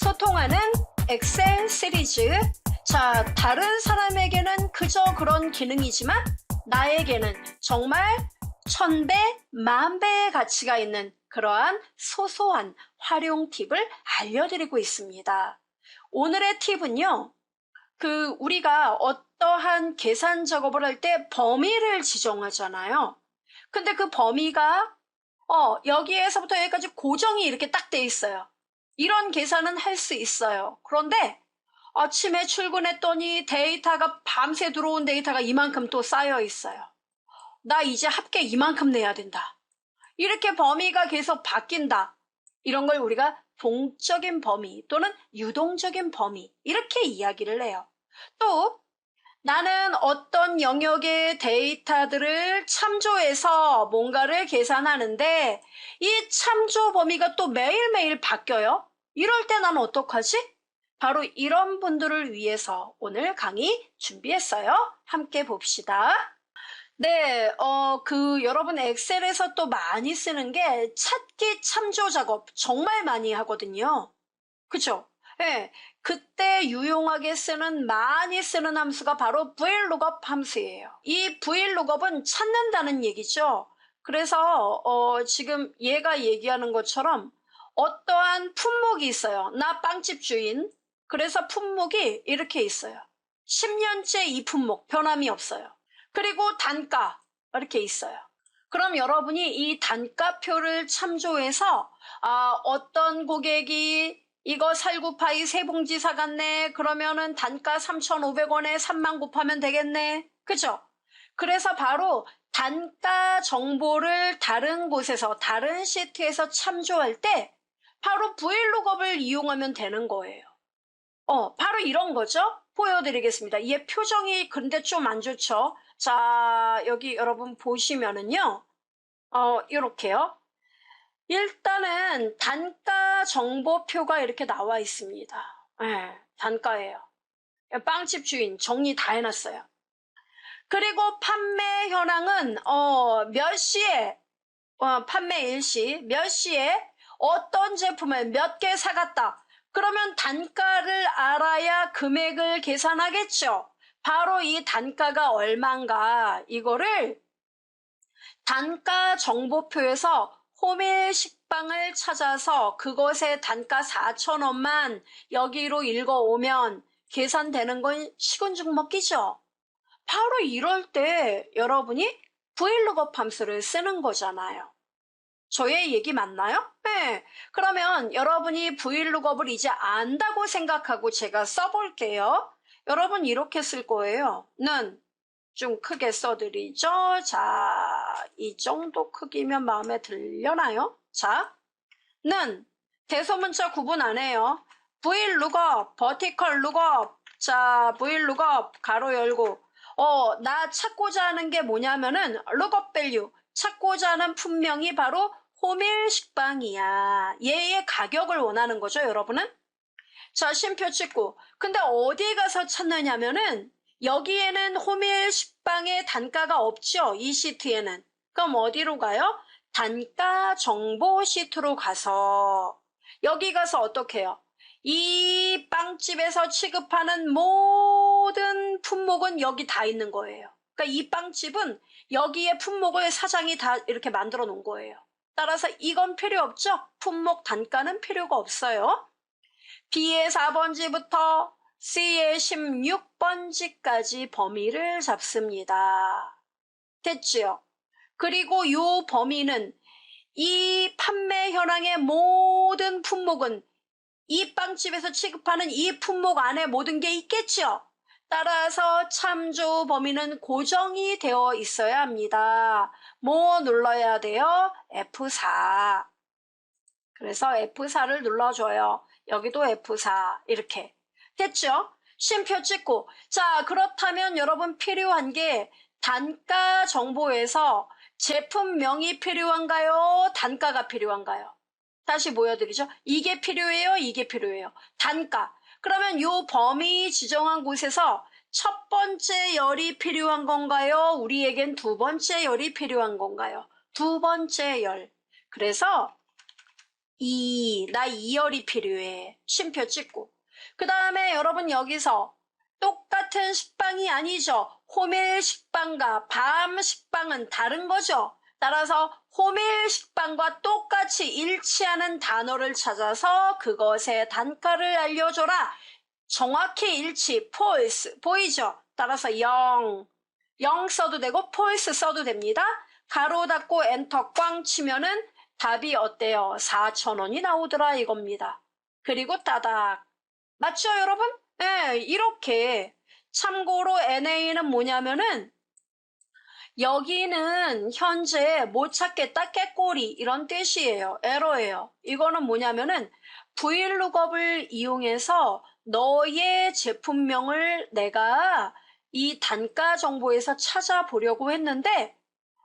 소통하는 엑셀 시리즈. 자, 다른 사람에게는 그저 그런 기능이지만 나에게는 정말 천배, 만배의 가치가 있는 그러한 소소한 활용 팁을 알려드리고 있습니다. 오늘의 팁은요, 그, 우리가 어떠한 계산 작업을 할 때 범위를 지정하잖아요. 근데 그 범위가, 어, 여기에서부터 여기까지 고정이 이렇게 딱 돼 있어요. 이런 계산은 할 수 있어요. 그런데 아침에 출근했더니 데이터가 밤새 들어온 데이터가 이만큼 또 쌓여 있어요. 나 이제 합계 이만큼 내야 된다. 이렇게 범위가 계속 바뀐다. 이런 걸 우리가 동적인 범위 또는 유동적인 범위 이렇게 이야기를 해요. 또 나는 어떤 영역의 데이터들을 참조해서 뭔가를 계산하는데 이 참조 범위가 또 매일매일 바뀌어요. 이럴 때 나는 어떡하지? 바로 이런 분들을 위해서 오늘 강의 준비했어요. 함께 봅시다. 네, 어, 그, 여러분, 엑셀에서 또 많이 쓰는 게 찾기 참조 작업 정말 많이 하거든요. 그죠? 예, 그때 유용하게 쓰는, 많이 쓰는 함수가 바로 VLOOKUP 함수예요. 이 VLOOKUP은 찾는다는 얘기죠. 그래서, 어, 지금 얘가 얘기하는 것처럼 어떠한 품목이 있어요. 나 빵집 주인. 그래서 품목이 이렇게 있어요. 10년째 이 품목, 변함이 없어요. 그리고 단가 이렇게 있어요. 그럼 여러분이 이 단가표를 참조해서 아, 어떤 고객이 이거 살구파이 세 봉지 사갔네. 그러면은 단가 3,500원에 3만 곱하면 되겠네. 그죠? 그래서 바로 단가 정보를 다른 곳에서 다른 시트에서 참조할 때 바로 VLOOKUP을 이용하면 되는 거예요. 어, 바로 이런 거죠? 보여드리겠습니다. 얘 표정이 근데 좀 안 좋죠? 자, 여기 여러분 보시면은요, 어, 이렇게요. 일단은 단가 정보표가 이렇게 나와 있습니다. 예, 단가예요. 빵집 주인 정리 다 해놨어요. 그리고 판매 현황은, 어, 몇 시에, 어, 판매 일시, 몇 시에 어떤 제품을 몇 개 사갔다. 그러면 단가를 알아야 금액을 계산하겠죠. 바로 이 단가가 얼만가 이거를 단가 정보표에서 호밀 식빵을 찾아서 그것의 단가 4,000원만 여기로 읽어오면 계산되는 건 식은죽 먹기죠. 바로 이럴 때 여러분이 VLOOKUP 함수를 쓰는 거잖아요. 저의 얘기 맞나요? 네. 그러면 여러분이 VLOOKUP을 이제 안다고 생각하고 제가 써볼게요. 여러분 이렇게 쓸 거예요. 는 좀 크게 써드리죠. 자, 이 정도 크기면 마음에 들려나요? 자, 는 대소문자 구분 안 해요. VLOOKUP, vertical lookup. 자, VLOOKUP 가로 열고 어, 나 찾고자 하는 게 뭐냐면은 lookup value. 찾고자 하는 분명히 바로 호밀 식빵이야. 얘의 가격을 원하는 거죠, 여러분은? 자, 심표 찍고. 근데 어디에 가서 찾느냐면은 여기에는 호밀 식빵의 단가가 없죠. 이 시트에는. 그럼 어디로 가요? 단가 정보 시트로 가서 여기 가서 어떻게 해요? 이 빵집에서 취급하는 모든 품목은 여기 다 있는 거예요. 그러니까 이 빵집은 여기에 품목을 사장이 다 이렇게 만들어 놓은 거예요. 따라서 이건 필요 없죠? 품목 단가는 필요가 없어요. B의 4번지부터 C의 16번지까지 범위를 잡습니다. 됐지요? 그리고 이 범위는 이 판매 현황의 모든 품목은 이 빵집에서 취급하는 이 품목 안에 모든 게 있겠죠? 따라서 참조 범위는 고정이 되어 있어야 합니다. 뭐 눌러야 돼요? F4. 그래서 F4를 눌러줘요. 여기도 F4 이렇게 됐죠? 쉼표 찍고 자 그렇다면 여러분 필요한 게 단가 정보에서 제품명이 필요한가요? 단가가 필요한가요? 다시 보여드리죠. 이게 필요해요? 이게 필요해요. 단가. 그러면 요 범위 지정한 곳에서 첫 번째 열이 필요한 건가요? 우리에겐 두 번째 열이 필요한 건가요? 두 번째 열. 그래서 이, 나 이열이 필요해. 쉼표 찍고. 그 다음에 여러분 여기서 똑같은 식빵이 아니죠. 호밀 식빵과 밤 식빵은 다른 거죠. 따라서 호밀 식빵과 똑같이 일치하는 단어를 찾아서 그것의 단가를 알려줘라. 정확히 일치, false, 보이죠? 따라서 0, 0 써도 되고 false 써도 됩니다. 가로 닫고 엔터 꽝 치면은 답이 어때요? 4,000원이 나오더라 이겁니다. 그리고 따닥. 맞죠, 여러분? 네, 이렇게. 참고로 NA는 뭐냐면은 여기는 현재 못 찾겠다 깨꼬리 이런 뜻이에요. 에러예요. 이거는 뭐냐면은 브이룩업을 이용해서 너의 제품명을 내가 이 단가 정보에서 찾아보려고 했는데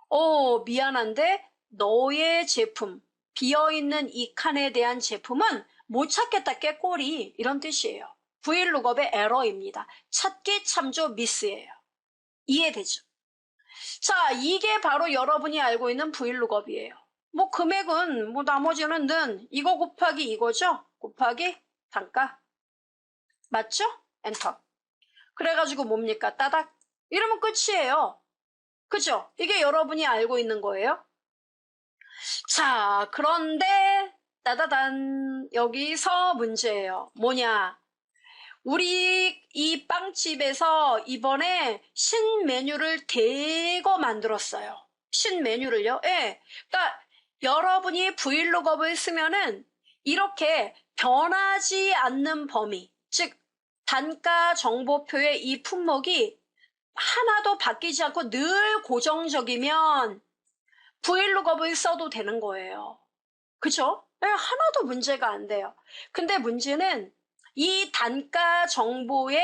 어 미안한데 너의 제품 비어있는 이 칸에 대한 제품은 못 찾겠다 깨꼬리 이런 뜻이에요. 브이룩업의 에러입니다. 찾기 참조 미스예요. 이해되죠? 자, 이게 바로 여러분이 알고 있는 브이룩업이에요. 뭐 금액은 뭐 나머지는 는 이거 곱하기 이거죠? 곱하기 단가. 맞죠? 엔터. 그래가지고 뭡니까? 따닥. 이러면 끝이에요. 그죠? 이게 여러분이 알고 있는 거예요. 자, 그런데 따다단 여기서 문제예요. 뭐냐? 우리 이 빵집에서 이번에 신 메뉴를 대거 만들었어요. 신 메뉴를요. 예. 그러니까 여러분이 브이로그업을 쓰면은 이렇게 변하지 않는 범위, 즉 단가 정보표의 이 품목이 하나도 바뀌지 않고 늘 고정적이면 브이로그업을 써도 되는 거예요. 그죠? 예, 하나도 문제가 안 돼요. 근데 문제는 이 단가 정보의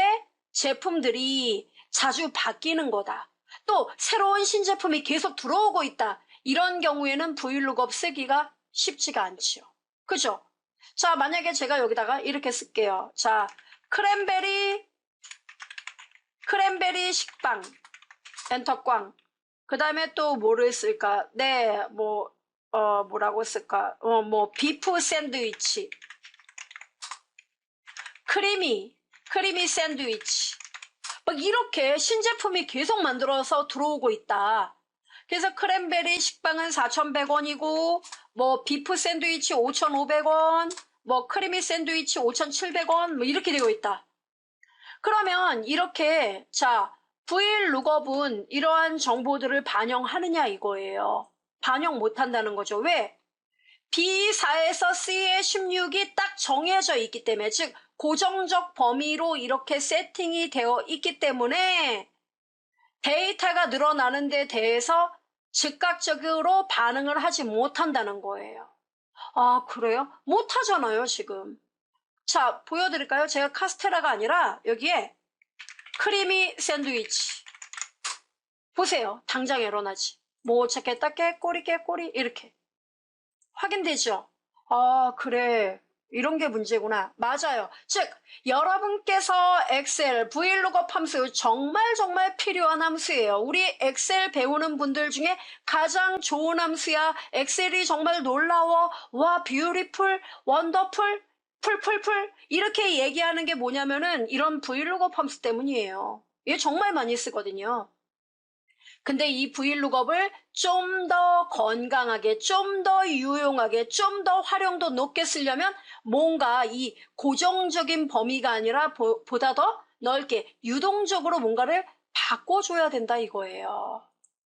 제품들이 자주 바뀌는 거다. 또 새로운 신제품이 계속 들어오고 있다. 이런 경우에는 브이룩업 쓰기가 쉽지가 않지요. 그죠? 자, 만약에 제가 여기다가 이렇게 쓸게요. 자, 크랜베리, 크랜베리 식빵, 엔터꽝. 그 다음에 또 뭐를 쓸까? 네, 뭐, 어, 뭐라고 쓸까? 어, 뭐, 비프 샌드위치. 크리미, 크리미 샌드위치. 막 이렇게 신제품이 계속 만들어서 들어오고 있다. 그래서 크랜베리 식빵은 4,100원이고, 뭐, 비프 샌드위치 5,500원, 뭐, 크리미 샌드위치 5,700원, 뭐, 이렇게 되어 있다. 그러면 이렇게, 자, 브일 룩업은 이러한 정보들을 반영하느냐 이거예요. 반영 못 한다는 거죠. 왜? B4에서 C의 16이 딱 정해져 있기 때문에, 즉, 고정적 범위로 이렇게 세팅이 되어 있기 때문에 데이터가 늘어나는 데 대해서 즉각적으로 반응을 하지 못한다는 거예요. 아, 그래요? 못하잖아요, 지금. 자, 보여드릴까요? 제가 카스테라가 아니라 여기에 크리미 샌드위치. 보세요. 당장 일어나지. 뭐 찾겠다, 깨꼬리, 깨 꼬리, 이렇게. 확인되죠? 아, 그래. 이런 게 문제구나. 맞아요. 즉, 여러분께서 엑셀, 브이룩업 함수 정말 정말 필요한 함수예요. 우리 엑셀 배우는 분들 중에 가장 좋은 함수야. 엑셀이 정말 놀라워. 와, 뷰티풀, 원더풀, 풀풀풀. 이렇게 얘기하는 게 뭐냐면은 이런 브이룩업 함수 때문이에요. 이게 정말 많이 쓰거든요. 근데 이 브이룩업을 좀 더 건강하게, 좀 더 유용하게, 좀 더 활용도 높게 쓰려면 뭔가 이 고정적인 범위가 아니라 보, 보다 더 넓게 유동적으로 뭔가를 바꿔줘야 된다 이거예요.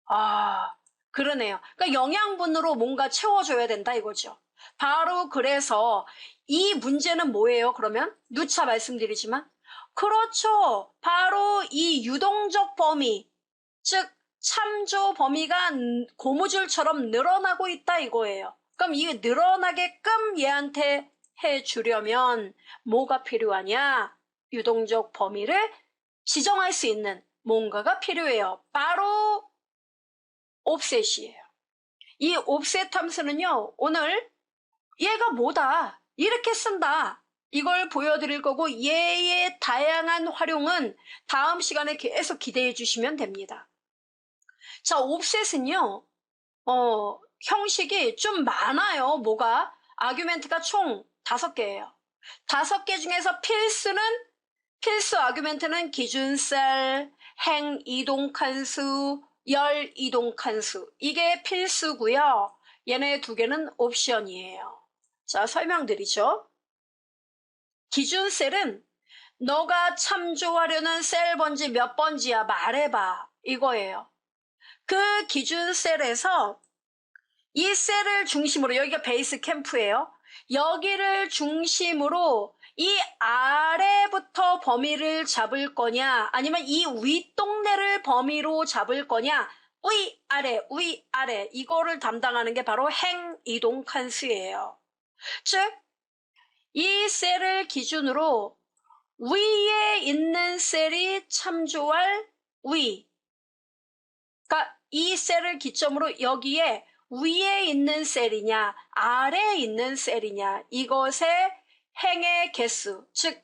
아, 그러네요. 그러니까 영양분으로 뭔가 채워줘야 된다 이거죠. 바로 그래서 이 문제는 뭐예요? 그러면 누차 말씀드리지만 그렇죠. 바로 이 유동적 범위, 즉 참조 범위가 고무줄처럼 늘어나고 있다 이거예요. 그럼 이 늘어나게끔 얘한테 해주려면 뭐가 필요하냐? 유동적 범위를 지정할 수 있는 뭔가가 필요해요. 바로 옵셋이에요. 이 옵셋 함수는요, 오늘 얘가 뭐다. 이렇게 쓴다. 이걸 보여드릴 거고 얘의 다양한 활용은 다음 시간에 계속 기대해 주시면 됩니다. 자, 옵셋은요, 어, 형식이 좀 많아요, 뭐가. 아규멘트가 총 다섯 개예요. 다섯 개 중에서 필수는 필수 아규멘트는 기준셀, 행 이동 칸수, 열 이동 칸수 이게 필수고요. 얘네 두 개는 옵션이에요. 자 설명드리죠. 기준셀은 너가 참조하려는 셀 번지 몇 번지야 말해봐 이거예요. 그 기준 셀에서 이 셀을 중심으로 여기가 베이스 캠프예요. 여기를 중심으로 이 아래부터 범위를 잡을 거냐 아니면 이 윗동네를 범위로 잡을 거냐 위 아래 위 아래 이거를 담당하는 게 바로 행 이동 칸수예요. 즉 이 셀을 기준으로 위에 있는 셀이 참조할 위. 그러니까 이 셀을 기점으로 여기에 위에 있는 셀이냐, 아래에 있는 셀이냐, 이것의 행의 개수, 즉,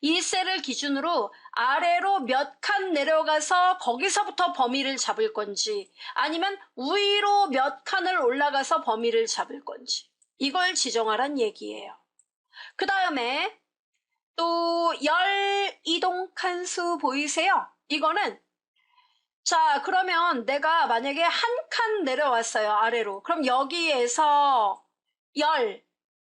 이 셀을 기준으로 아래로 몇 칸 내려가서 거기서부터 범위를 잡을 건지, 아니면 위로 몇 칸을 올라가서 범위를 잡을 건지, 이걸 지정하란 얘기예요. 그 다음에 또 열 이동 칸수 보이세요? 이거는 자 그러면 내가 만약에 한 칸 내려왔어요 아래로 그럼 여기에서 열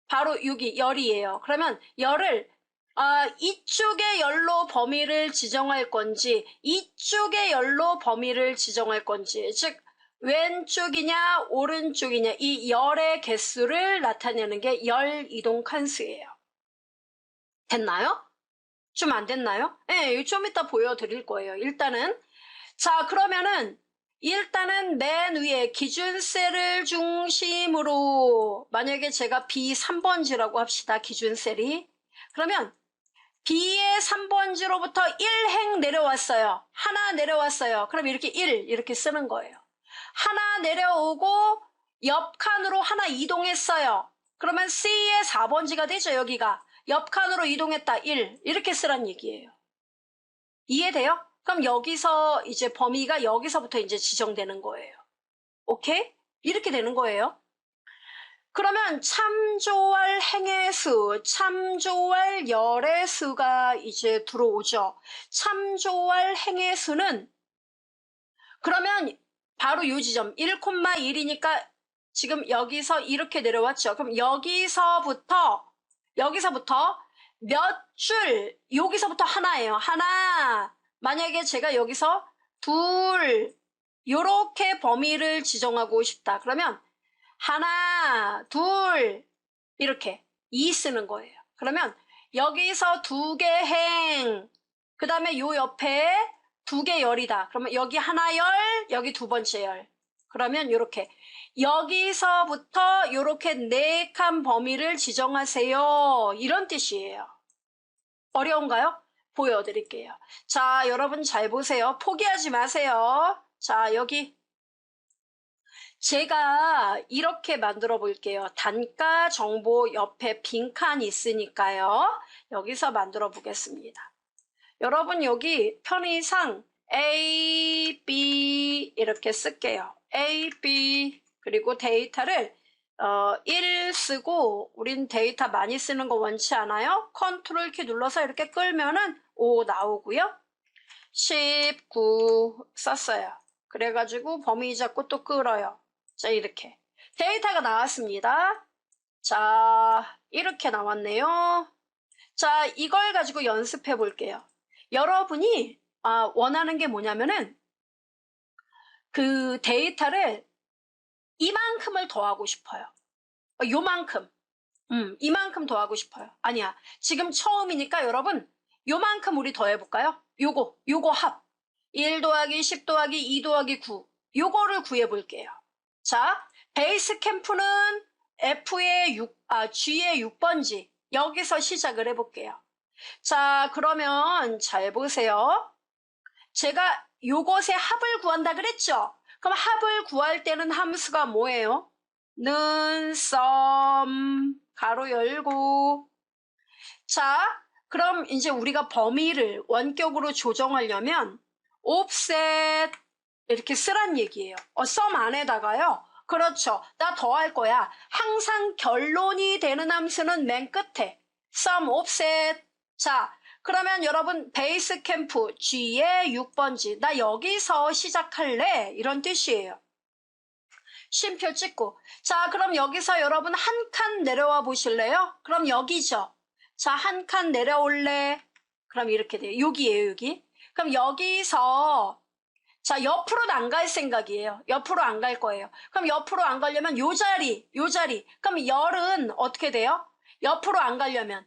바로 여기 열이에요 그러면 열을 아, 이쪽의 열로 범위를 지정할 건지 이쪽의 열로 범위를 지정할 건지 즉 왼쪽이냐 오른쪽이냐 이 열의 개수를 나타내는 게 열 이동 칸수예요. 됐나요? 좀 안 됐나요? 네, 좀 이따 보여드릴 거예요. 일단은 자 그러면은 일단은 맨 위에 기준셀을 중심으로 만약에 제가 B 3번지라고 합시다. 기준셀이 그러면 B의 3번지로부터 1행 내려왔어요. 하나 내려왔어요. 그럼 이렇게 1 이렇게 쓰는 거예요. 하나 내려오고 옆 칸으로 하나 이동했어요. 그러면 C의 4번지가 되죠, 여기가. 옆 칸으로 이동했다, 1. 이렇게 쓰란 얘기예요. 이해돼요? 그럼 여기서 이제 범위가 여기서부터 이제 지정되는 거예요. 오케이? 이렇게 되는 거예요. 그러면 참조할 행의 수, 참조할 열의 수가 이제 들어오죠. 참조할 행의 수는 그러면 바로 이 지점 1,1이니까 지금 여기서 이렇게 내려왔죠. 그럼 여기서부터 여기서부터 몇 줄 여기서부터 하나예요. 하나 만약에 제가 여기서 둘 요렇게 범위를 지정하고 싶다. 그러면 하나 둘 이렇게 이 쓰는 거예요. 그러면 여기서 두 개 행, 그 다음에 요 옆에 두 개 열이다. 그러면 여기 하나 열, 여기 두 번째 열. 그러면 이렇게 여기서부터 이렇게 네 칸 범위를 지정하세요. 이런 뜻이에요. 어려운가요? 보여드릴게요. 자, 여러분 잘 보세요. 포기하지 마세요. 자, 여기 제가 이렇게 만들어 볼게요. 단가 정보 옆에 빈칸 있으니까요. 여기서 만들어 보겠습니다. 여러분 여기 편의상 A, B 이렇게 쓸게요. A, B 그리고 데이터를 어, 1 쓰고 우린 데이터 많이 쓰는 거 원치 않아요? 컨트롤 키 눌러서 이렇게 끌면은 5 나오고요. 19 썼어요. 그래가지고 범위 잡고 또 끌어요. 자 이렇게 데이터가 나왔습니다. 자 이렇게 나왔네요. 자 이걸 가지고 연습해 볼게요. 여러분이 아, 원하는 게 뭐냐면은 그 데이터를 이만큼을 더하고 싶어요. 어, 요만큼. 음, 이만큼 더하고 싶어요. 아니야. 지금 처음이니까 여러분, 요만큼 우리 더 해볼까요? 요거, 요거 합. 1 더하기 10 더하기 2 더하기 9. 요거를 구해볼게요. 자, 베이스 캠프는 F의 6, 아, G의 6번지. 여기서 시작을 해볼게요. 자, 그러면 잘 보세요. 제가 요것의 합을 구한다 그랬죠? 그럼 합을 구할 때는 함수가 뭐예요? 는, 썸, 가로 열고. 자, 그럼 이제 우리가 범위를 원격으로 조정하려면 offset 이렇게 쓰란 얘기예요. 어, 썸 안에다가요. 그렇죠. 나 더 할 거야. 항상 결론이 되는 함수는 맨 끝에. sum, offset. 자, 그러면 여러분 베이스 캠프 G의 6번지. 나 여기서 시작할래. 이런 뜻이에요. 쉼표 찍고. 자, 그럼 여기서 여러분 한 칸 내려와 보실래요? 그럼 여기죠. 자, 한 칸 내려올래? 그럼 이렇게 돼요. 여기에요, 여기. 그럼 여기서 자, 옆으로는 안 갈 생각이에요. 옆으로 안 갈 거예요. 그럼 옆으로 안 가려면 요 자리, 요 자리. 그럼 열은 어떻게 돼요? 옆으로 안 가려면.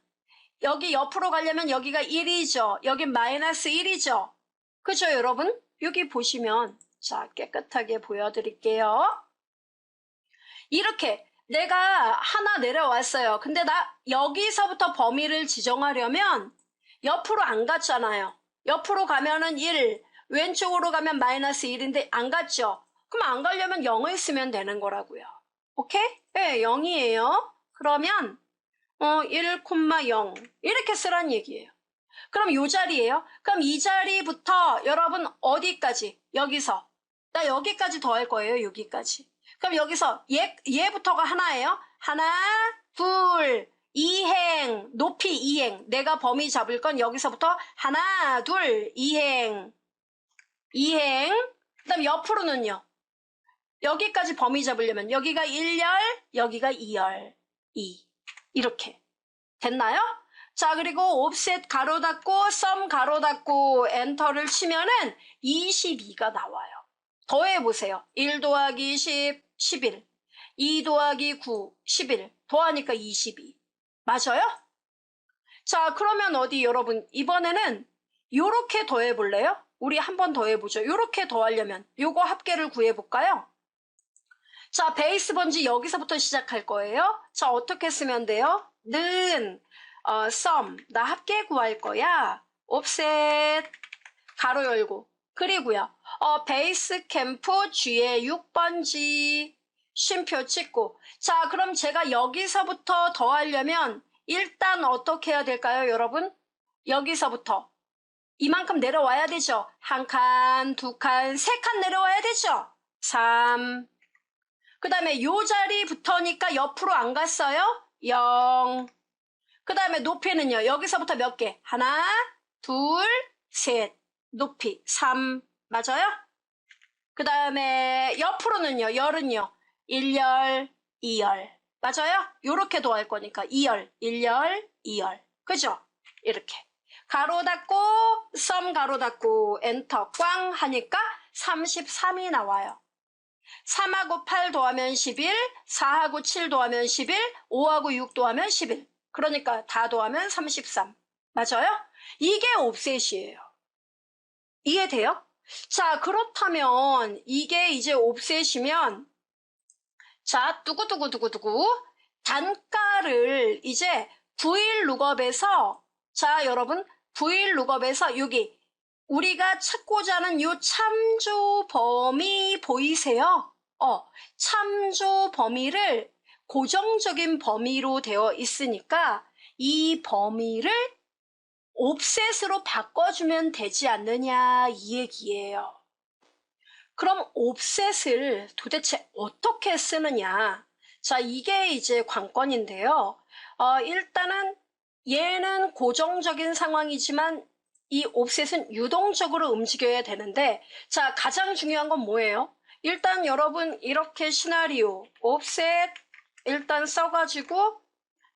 여기 옆으로 가려면 여기가 1이죠. 여기 마이너스 1이죠. 그죠, 여러분? 여기 보시면, 자, 깨끗하게 보여드릴게요. 이렇게 내가 하나 내려왔어요. 근데 나 여기서부터 범위를 지정하려면 옆으로 안 갔잖아요. 옆으로 가면은 1, 왼쪽으로 가면 마이너스 1인데 안 갔죠? 그럼 안 가려면 0을 쓰면 되는 거라고요. 오케이? 네, 0이에요. 그러면 어, 1,0 이렇게 쓰란 얘기예요. 그럼 요 자리예요. 그럼 이 자리부터 여러분 어디까지? 여기서. 나 여기까지 더할 거예요. 여기까지. 그럼 여기서 얘, 얘부터가 하나예요. 하나, 둘, 이행, 높이 이행. 내가 범위 잡을 건 여기서부터 하나, 둘, 이행. 이행. 그 다음 옆으로는요. 여기까지 범위 잡으려면 여기가 1열, 여기가 2열. 2. 이렇게. 됐나요? 자, 그리고 옵셋 가로 닫고, 썸 가로 닫고, 엔터를 치면은 22가 나와요. 더해보세요. 1 더하기 10, 11. 2 더하기 9, 11. 더하니까 22. 맞아요? 자, 그러면 어디 여러분, 이번에는 요렇게 더해 볼래요? 우리 한 번 더해 보죠. 요렇게 더하려면 요거 합계를 구해 볼까요? 자, 베이스 번지 여기서부터 시작할 거예요. 자, 어떻게 쓰면 돼요? 는, 어, sum, 나 합계 구할 거야. offset, 가로 열고. 그리고요, 어, 베이스 캠프 G의 6번지, 쉼표 찍고. 자, 그럼 제가 여기서부터 더 하려면 일단 어떻게 해야 될까요, 여러분? 여기서부터. 이만큼 내려와야 되죠. 한 칸, 두 칸, 세 칸 내려와야 되죠. 3. 그 다음에 요 자리부터니까 옆으로 안 갔어요. 0. 그 다음에 높이는요. 여기서부터 몇 개? 하나, 둘, 셋. 높이 3. 맞아요? 그 다음에 옆으로는요. 열은요. 1열, 2열. 맞아요? 요렇게 더할 거니까 2열, 1열, 2열. 그죠? 이렇게. 가로 닫고 썸 가로 닫고 엔터 꽝 하니까 33이 나와요. 3하고 8 더하면 11, 4하고 7 더하면 11, 5하고 6 더하면 11. 그러니까 다 더하면 33. 맞아요? 이게 옵셋이에요. 이해돼요? 자, 그렇다면 이게 이제 옵셋이면 자, 두구두구두구두구 단가를 이제 부일 룩업에서 자, 여러분 부일 룩업에서 여기 우리가 찾고자 하는 요 참조 범위 보이세요? 어, 참조 범위를 고정적인 범위로 되어 있으니까 이 범위를 옵셋으로 바꿔주면 되지 않느냐 이 얘기예요. 그럼 옵셋을 도대체 어떻게 쓰느냐? 자, 이게 이제 관건인데요. 어, 일단은 얘는 고정적인 상황이지만 이 옵셋은 유동적으로 움직여야 되는데 자 가장 중요한 건 뭐예요? 일단 여러분 이렇게 시나리오 옵셋 일단 써가지고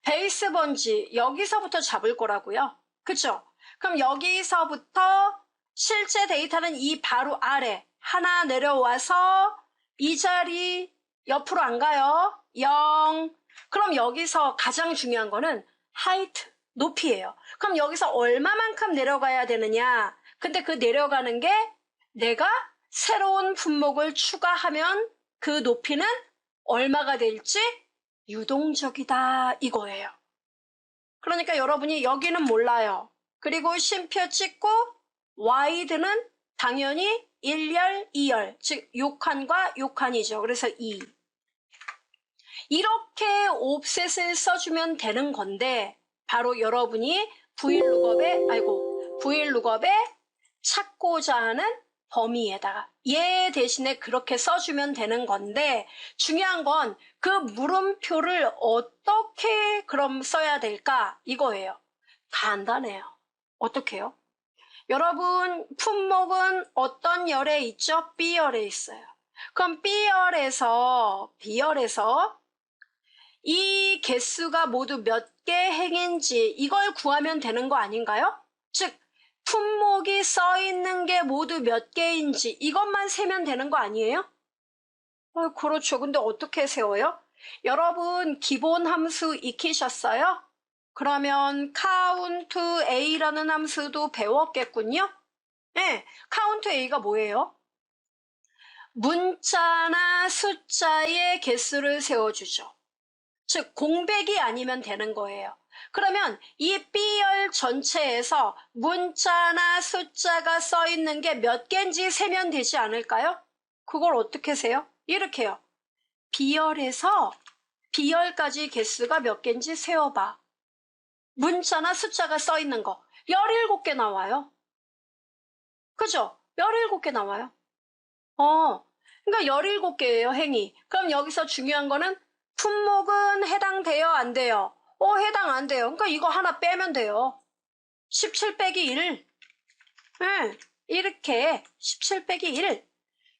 베이스 번지 여기서부터 잡을 거라고요. 그쵸? 그럼 여기서부터 실제 데이터는 이 바로 아래 하나 내려와서 이 자리 옆으로 안 가요. 0. 그럼 여기서 가장 중요한 거는 하이트 높이예요. 그럼 여기서 얼마만큼 내려가야 되느냐? 근데 그 내려가는 게 내가 새로운 품목을 추가하면 그 높이는 얼마가 될지 유동적이다 이거예요. 그러니까 여러분이 여기는 몰라요. 그리고 쉼표 찍고 와이드는 당연히 1열, 2열, 즉 요칸과 요칸이죠. 그래서 2. 이렇게 옵셋을 써주면 되는 건데 바로 여러분이 브이룩업에 아이고 브이룩업에 찾고자 하는 범위에다가 얘 대신에 그렇게 써주면 되는 건데 중요한 건 그 물음표를 어떻게 그럼 써야 될까 이거예요. 간단해요. 어떻게요? 여러분 품목은 어떤 열에 있죠? B열에 있어요. 그럼 B열에서 B열에서 이 개수가 모두 몇 개 행인지 이걸 구하면 되는 거 아닌가요? 즉 품목이 써 있는 게 모두 몇 개인지 이것만 세면 되는 거 아니에요? 어, 그렇죠. 근데 어떻게 세워요? 여러분 기본 함수 익히셨어요? 그러면 count a라는 함수도 배웠겠군요. 네, count a가 뭐예요? 문자나 숫자의 개수를 세워주죠. 즉 공백이 아니면 되는 거예요. 그러면 이 B열 전체에서 문자나 숫자가 써 있는 게 몇 개인지 세면 되지 않을까요? 그걸 어떻게 세요? 이렇게요. B열에서 B열까지 개수가 몇 개인지 세어봐. 문자나 숫자가 써 있는 거 17개 나와요. 그죠? 17개 나와요. 어, 그러니까 17개예요, 행위. 그럼 여기서 중요한 거는 품목은 해당돼요, 안 돼요? 어, 해당 안 돼요. 그러니까 이거 하나 빼면 돼요. 17 빼기 1. 응, 이렇게 17 빼기 1.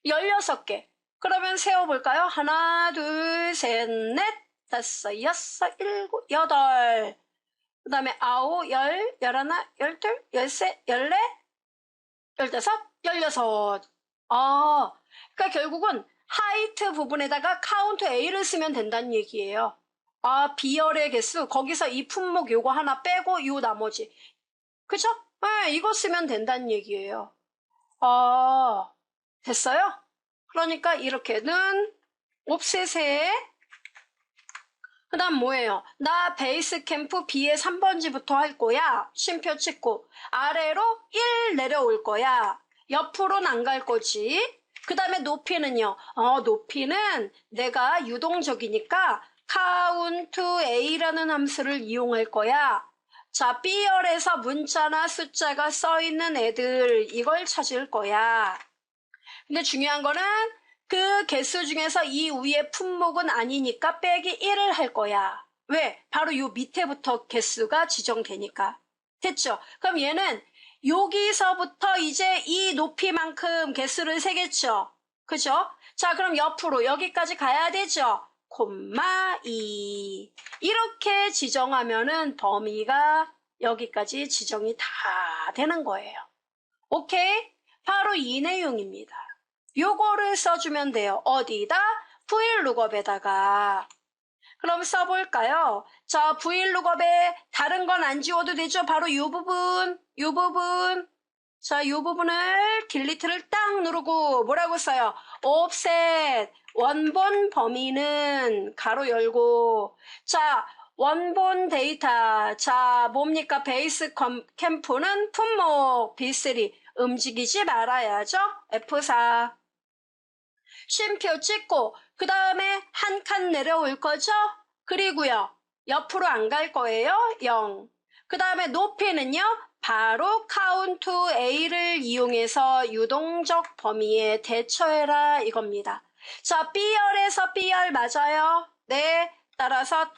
16개. 그러면 세어볼까요? 하나, 둘, 셋, 넷, 다섯, 여섯, 일곱, 여덟. 그 다음에 아홉, 열, 열하나, 열둘, 열셋, 열넷, 열다섯, 열여섯. 아, 그러니까 결국은 하이트 부분에다가 카운트 A를 쓰면 된다는 얘기예요. 아, B열의 개수, 거기서 이 품목 요거 하나 빼고 요 나머지. 그죠? 네, 이거 쓰면 된다는 얘기예요. 아, 됐어요? 그러니까 이렇게는 옵셋에 그 다음 뭐예요? 나 베이스 캠프 B의 3번지부터 할 거야. 쉼표 찍고 아래로 1 내려올 거야. 옆으로는 안 갈 거지. 그 다음에 높이는요. 어, 높이는 내가 유동적이니까 count a라는 함수를 이용할 거야. 자, B열에서 문자나 숫자가 써 있는 애들 이걸 찾을 거야. 근데 중요한 거는 그 개수 중에서 이 위에 품목은 아니니까 빼기 1을 할 거야. 왜? 바로 요 밑에부터 개수가 지정되니까. 됐죠? 그럼 얘는 여기서부터 이제 이 높이만큼 개수를 세겠죠? 그죠? 자, 그럼 옆으로 여기까지 가야 되죠? 콤마 2. 이렇게 지정하면은 범위가 여기까지 지정이 다 되는 거예요. 오케이? 바로 이 내용입니다. 요거를 써주면 돼요. 어디다? 브이룩업에다가. 그럼 써볼까요? 자, 브이룩업에 다른 건 안 지워도 되죠? 바로 요 부분, 요 부분. 자, 요 부분을 딜리트를 딱 누르고 뭐라고 써요? offset. 원본 범위는 가로 열고. 자, 원본 데이터. 자, 뭡니까? 베이스 컴, 캠프는 품목 B3. 움직이지 말아야죠? F4. 쉼표 찍고 그 다음에 한 칸 내려올 거죠? 그리고요. 옆으로 안 갈 거예요. 0. 그 다음에 높이는요. 바로 카운트 A를 이용해서 유동적 범위에 대처해라 이겁니다. 자, B열에서 B열 맞아요? 네. 따라서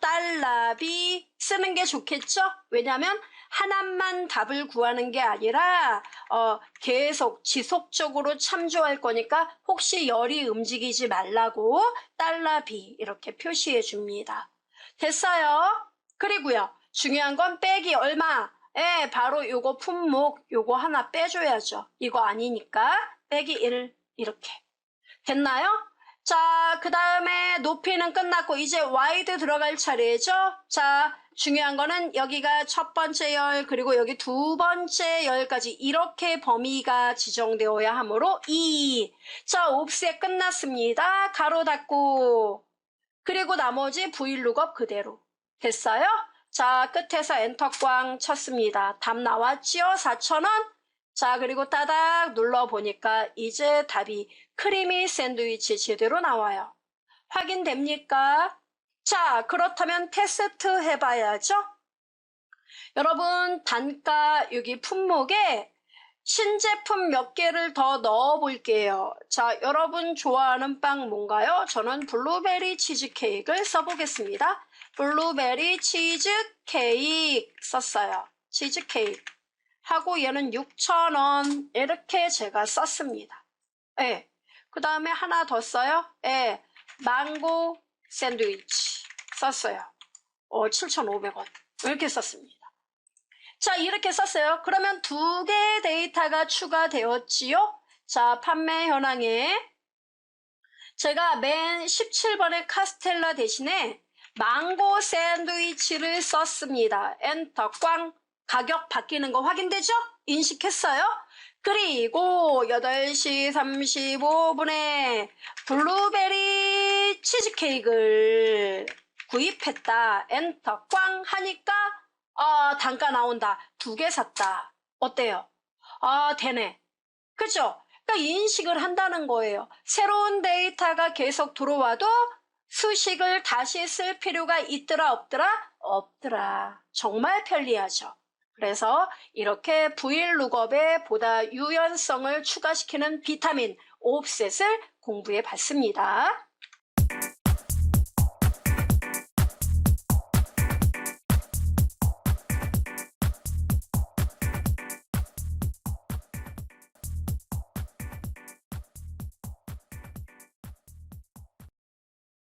B 쓰는 게 좋겠죠? 왜냐하면 하나만 답을 구하는 게 아니라 어, 계속 지속적으로 참조할 거니까 혹시 열이 움직이지 말라고 B 이렇게 표시해 줍니다. 됐어요? 그리고요. 중요한 건 빼기 얼마? 예, 바로 요거 품목 요거 하나 빼줘야죠. 이거 아니니까 빼기 1 이렇게. 됐나요? 자, 그 다음에 높이는 끝났고 이제 와이드 들어갈 차례죠. 자, 중요한 거는 여기가 첫 번째 열 그리고 여기 두 번째 열까지 이렇게 범위가 지정되어야 하므로 2. 자, 옵셋 끝났습니다. 가로 닫고 그리고 나머지 브이룩업 그대로. 됐어요? 자, 끝에서 엔터 꽝 쳤습니다. 답 나왔지요? 4,000원? 자, 그리고 따닥 눌러보니까 이제 답이 크리미 샌드위치 제대로 나와요. 확인됩니까? 자, 그렇다면 테스트 해봐야죠? 여러분, 단가 여기 품목에 신제품 몇 개를 더 넣어 볼게요. 자, 여러분 좋아하는 빵 뭔가요? 저는 블루베리 치즈케이크를 써보겠습니다. 블루베리 치즈 케이크 썼어요. 치즈 케이크. 하고 얘는 6,000원. 이렇게 제가 썼습니다. 예. 그 다음에 하나 더 써요. 예. 망고 샌드위치 썼어요. 어, 7,500원. 이렇게 썼습니다. 자, 이렇게 썼어요. 그러면 두 개의 데이터가 추가되었지요? 자, 판매 현황에 제가 맨 17번의 카스텔라 대신에 망고 샌드위치를 썼습니다. 엔터 꽝 가격 바뀌는 거 확인되죠? 인식했어요? 그리고 8시 35분에 블루베리 치즈케이크를 구입했다. 엔터 꽝 하니까 아, 단가 나온다. 두 개 샀다. 어때요? 아, 되네. 그죠? 그러니까 인식을 한다는 거예요. 새로운 데이터가 계속 들어와도 수식을 다시 쓸 필요가 있더라, 없더라? 없더라. 정말 편리하죠. 그래서 이렇게 브이룩업에 보다 유연성을 추가시키는 비타민 옵셋을 공부해 봤습니다.